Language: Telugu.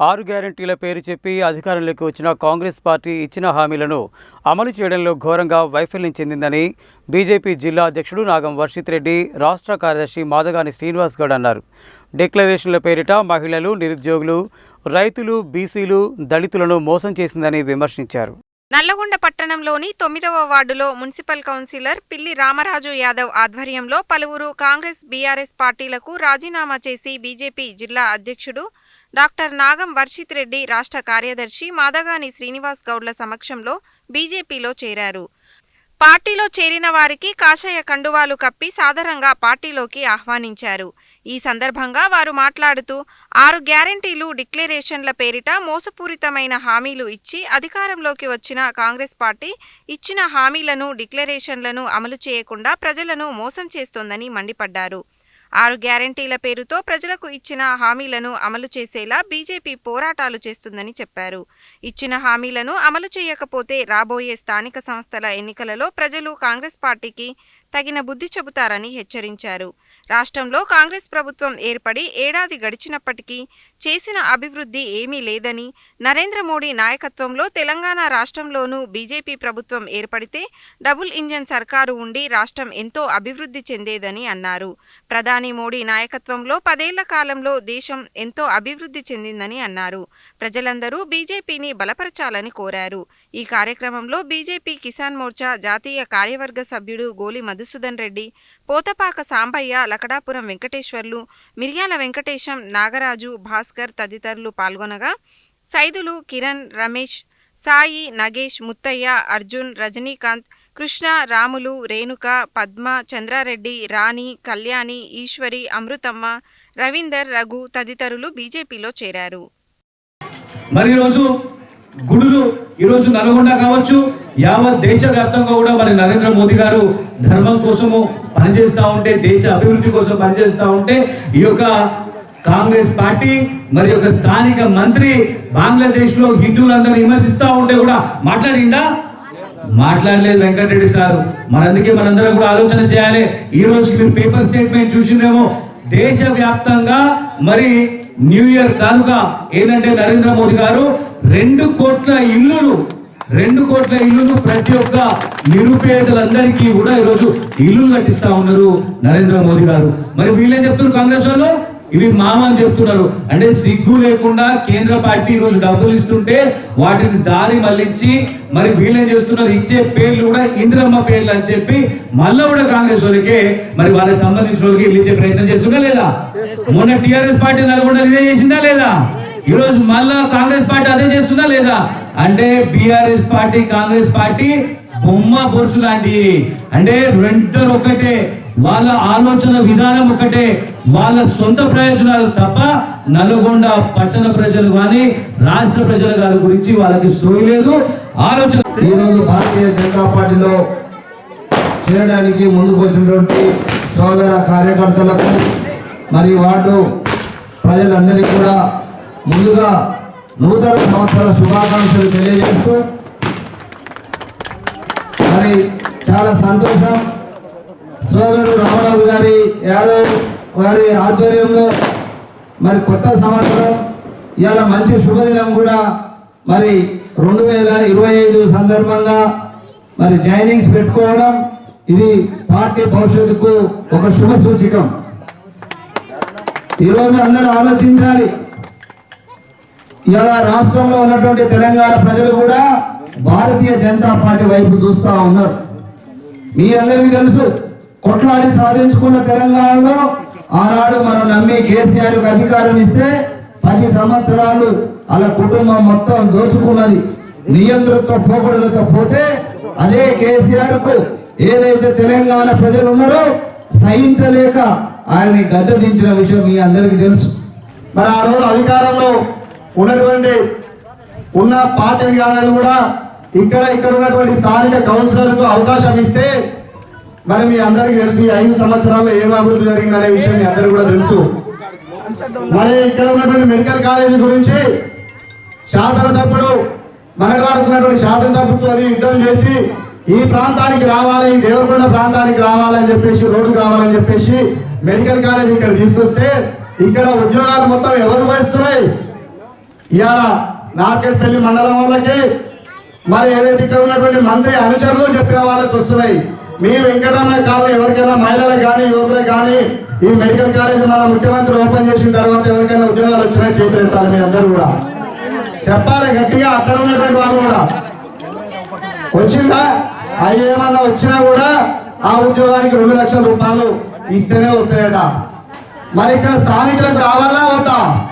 ఆరు గ్యారంటీల పేరు చెప్పి అధికారంలోకి వచ్చిన కాంగ్రెస్ పార్టీ ఇచ్చిన హామీలను అమలు చేయడంలో ఘోరంగా వైఫల్యం చెందిందని బీజేపీ జిల్లా అధ్యక్షుడు నాగం వర్షిత్ రెడ్డి రాష్ట్ర కార్యదర్శి మాదగాని శ్రీనివాస్ గౌడ్ అన్నారు. డిక్లరేషన్ల పేరిట మహిళలు నిరుద్యోగులు రైతులు బీసీలు దళితులను మోసం చేసిందని విమర్శించారు. నల్లగొండ పట్టణంలోని తొమ్మిదవ వార్డులో మున్సిపల్ కౌన్సిలర్ పిల్లి రామరాజు యాదవ్ ఆధ్వర్యంలో పలువురు కాంగ్రెస్ బీఆర్ఎస్ పార్టీలకు రాజీనామా చేసి బీజేపీ జిల్లా అధ్యక్షుడు డాక్టర్ నాగం వర్షిత్ రెడ్డి రాష్ట్ర కార్యదర్శి మాదగాని శ్రీనివాస్ గౌడ్ల సమక్షంలో బీజేపీలో చేరారు. పార్టీలో చేరిన వారికి కాషాయ కండువాలు కప్పి సాదరంగా పార్టీలోకి ఆహ్వానించారు. ఈ సందర్భంగా వారు మాట్లాడుతూ ఆరు గ్యారంటీలు డిక్లరేషన్ల పేరిట మోసపూరితమైన హామీలు ఇచ్చి అధికారంలోకి వచ్చిన కాంగ్రెస్ పార్టీ ఇచ్చిన హామీలను డిక్లరేషన్లను అమలు చేయకుండా ప్రజలను మోసం చేస్తోందని మండిపడ్డారు. ఆరు గ్యారంటీల పేరుతో ప్రజలకు ఇచ్చిన హామీలను అమలు చేసేలా బీజేపీ పోరాటాలు చేస్తుందని చెప్పారు. ఇచ్చిన హామీలను అమలు చేయకపోతే రాబోయే స్థానిక సంస్థల ఎన్నికలలో ప్రజలు కాంగ్రెస్ పార్టీకి తగిన బుద్ధి చెబుతారని హెచ్చరించారు. రాష్ట్రంలో కాంగ్రెస్ ప్రభుత్వం ఏర్పడి ఏడాది గడిచినప్పటికీ చేసిన అభివృద్ధి ఏమీ లేదని నరేంద్ర మోడీ నాయకత్వంలో తెలంగాణ రాష్ట్రంలోనూ బీజేపీ ప్రభుత్వం ఏర్పడితే డబుల్ ఇంజన్ సర్కారు ఉండి రాష్ట్రం ఎంతో అభివృద్ధి చెందేదని అన్నారు. ప్రధాని మోడీ నాయకత్వంలో పదేళ్ళ కాలంలో దేశం ఎంతో అభివృద్ధి చెందిందని అన్నారు. ప్రజలందరూ బీజేపీని బలపరచాలని కోరారు. ఈ కార్యక్రమంలో బీజేపీ కిసాన్ మోర్చా జాతీయ కార్యవర్గ సభ్యుడు గోలి మధుసూదన్ రెడ్డి పోతపాక సాంబయ్య లకడాపురం వెంకటేశ్వర్లు మిర్యాల వెంకటేశం నాగరాజు భాస్కర్ తదితరులు పాల్గొనగా సైదులు కిరణ్ రమేష్ సాయి నగేష్ ముత్తయ్య అర్జున్ రజనీకాంత్ కృష్ణ రాములు రేణుక పద్మ చంద్రారెడ్డి రాణి కళ్యాణి ఈశ్వరి అమృతమ్మ రవీందర్ రఘు తదితరులు బీజేపీలో చేరారు. మరి రోజు గుడులు ఈరోజు నల్గొండ కావచ్చు యావత్ దేశవ్యాప్తంగా కూడా మరి నరేంద్ర మోదీ గారు ధర్మం కోసము పనిచేస్తూ ఉంటే దేశ అభివృద్ధి కోసం పనిచేస్తూ ఉంటే ఈ యొక్క కాంగ్రెస్ పార్టీ మరి యొక్క స్థానిక మంత్రి బంగ్లాదేశ్లో హిందువులందరూ విమర్శిస్తూ ఉంటే కూడా మాట్లాడిందా? మాట్లాడలేదు వెంకటరెడ్డి సార్. మనందుకే మనందరం కూడా ఆలోచన చేయాలి. ఈ రోజు మీరు పేపర్ స్టేట్మెంట్ చూసిందేమో దేశవ్యాప్తంగా మరి న్యూ ఇయర్ కానుక ఏంటంటే నరేంద్ర మోదీ గారు రెండు కోట్ల ఇల్లులు రెండు కోట్ల ఇల్లులు ప్రతి ఒక్క నిరుపేదలందరికీ కూడా ఈరోజు ఇల్లు కట్టిస్తా ఉన్నారు నరేంద్ర మోదీ గారు. మరి వీళ్ళేం చెప్తున్నారు కాంగ్రెస్ వాళ్ళు? ఇవి మామ అని చెప్తున్నారు. అంటే సిగ్గు లేకుండా కేంద్ర పార్టీ ఈరోజు డబ్బులు ఇస్తుంటే వాటిని దారి మళ్ళించి మరి వీళ్ళేం చేస్తున్నారు? ఇచ్చే పేర్లు కూడా ఇందిరమ్మ పేర్లు అని చెప్పి మళ్ళా కూడా కాంగ్రెస్ వాళ్ళకే మరి వాళ్ళకి సంబంధించిన వాళ్ళకి వీళ్ళు ఇచ్చే ప్రయత్నం చేస్తున్నా లేదా? మొన్న టీఆర్ఎస్ పార్టీ నల్గొండ ఇదే చేసిందా లేదా? ఈరోజు మళ్ళా కాంగ్రెస్ పార్టీ అదే చేస్తుందా లేదా? అంటే బిఆర్ఎస్ పార్టీ కాంగ్రెస్ పార్టీ బొమ్మ బొరుసు లాంటివి అంటే రెండరు ఒకటే వాళ్ళ ఆలోచన విధానం ఒకటే వాళ్ళ సొంత ప్రయోజనాలు తప్ప నల్గొండ పట్టణ ప్రజలు కానీ రాష్ట్ర ప్రజల గారి గురించి వాళ్ళకి సోయలేదు ఆలోచన ఈరోజు భారతీయ జనతా పార్టీలో చేరడానికి ముందుకు వచ్చినటువంటి సోదర కార్యకర్తలకు మరియు వార్డు ప్రజలందరికీ కూడా ముందుగా నూతన సంవత్సర శుభాకాంక్షలు తెలియజేస్తూ మరి చాలా సంతోషం. సోదరుడు రామరాజు గారి యాదవ్ గారి ఆధ్వర్యంలో మరి కొత్త సంవత్సరం. ఇవాళ మంచి శుభదినం కూడా మరి రెండు వేల ఇరవై ఐదు సందర్భంగా మరి జాయినింగ్స్ పెట్టుకోవడం ఇది పార్టీ భవిష్యత్తుకు ఒక శుభ సూచకం. ఈరోజు అందరూ ఆలోచించాలి. ఇలా రాష్ట్రంలో ఉన్నటువంటి తెలంగాణ ప్రజలు కూడా భారతీయ జనతా పార్టీ వైపు చూస్తా ఉన్నారు. మీ అందరికీ తెలుసు కొట్లాడి సాధించుకున్న తెలంగాణలో ఆనాడు మనం నమ్మి కేసీఆర్ అధికారం ఇస్తే పది సంవత్సరాలు అలా కుటుంబం మొత్తం దోచుకున్నది. నియంత్రణతో పోకడలతో పోతే అదే కేసీఆర్కు ఏదైతే తెలంగాణ ప్రజలు ఉన్నారో సహించలేక ఆయన్ని గద్దె దించిన విషయం మీ అందరికీ తెలుసు. మరి ఆ రోజు అధికారంలో ఉన్నటువంటి ఉన్న పార్టీ అధికారులు కూడా ఇక్కడ ఇక్కడ ఉన్నటువంటి స్థానిక కౌన్సిలర్లకు అవకాశం ఇస్తే మరి మీ అందరికీ తెలుసు ఈ ఐదు సంవత్సరాల్లో ఏం అభివృద్ధి జరిగిందనే విషయం మీ అందరికీ కూడా తెలుసు. మరి ఇక్కడ ఉన్నటువంటి మెడికల్ కాలేజీ గురించి శాసనసభ్యుడు మనటి వారికి ఉన్నటువంటి శాసనసభ్యులతో యుద్ధం చేసి ఈ ప్రాంతానికి రావాలి దేవరకొండ ప్రాంతానికి రావాలని చెప్పేసి రోడ్డు రావాలని చెప్పేసి మెడికల్ కాలేజ్ ఇక్కడ తీసుకొస్తే ఇక్కడ ఉద్యోగాలు మొత్తం ఎవరు వహిస్తున్నాయి ఇవాళ నార్కెట్పల్లి మండలం వాళ్ళకి మరి ఏదైతే ఇక్కడ ఉన్నటువంటి మంత్రి అనుచరులు చెప్పిన వాళ్ళకి వస్తున్నాయి. మీ వెంకటరమణ కాలం ఎవరికైనా మహిళలకు కానీ యువకులకు కానీ ఈ మెడికల్ కాలేజ్ మన ముఖ్యమంత్రి ఓపెన్ చేసిన తర్వాత ఎవరికైనా ఉద్యోగాలు వచ్చినాయి చేతులు మీ అందరూ కూడా. చెప్పాలి గట్టిగా అక్కడ ఉన్నటువంటి వాళ్ళు కూడా. వచ్చిందా? అవి ఏమన్నా వచ్చినా కూడా ఆ ఉద్యోగానికి రెండు లక్షల రూపాయలు ఇస్తేనే వస్తాయట. మరి ఇక్కడ స్థానికులకు రావాలా వద్దా?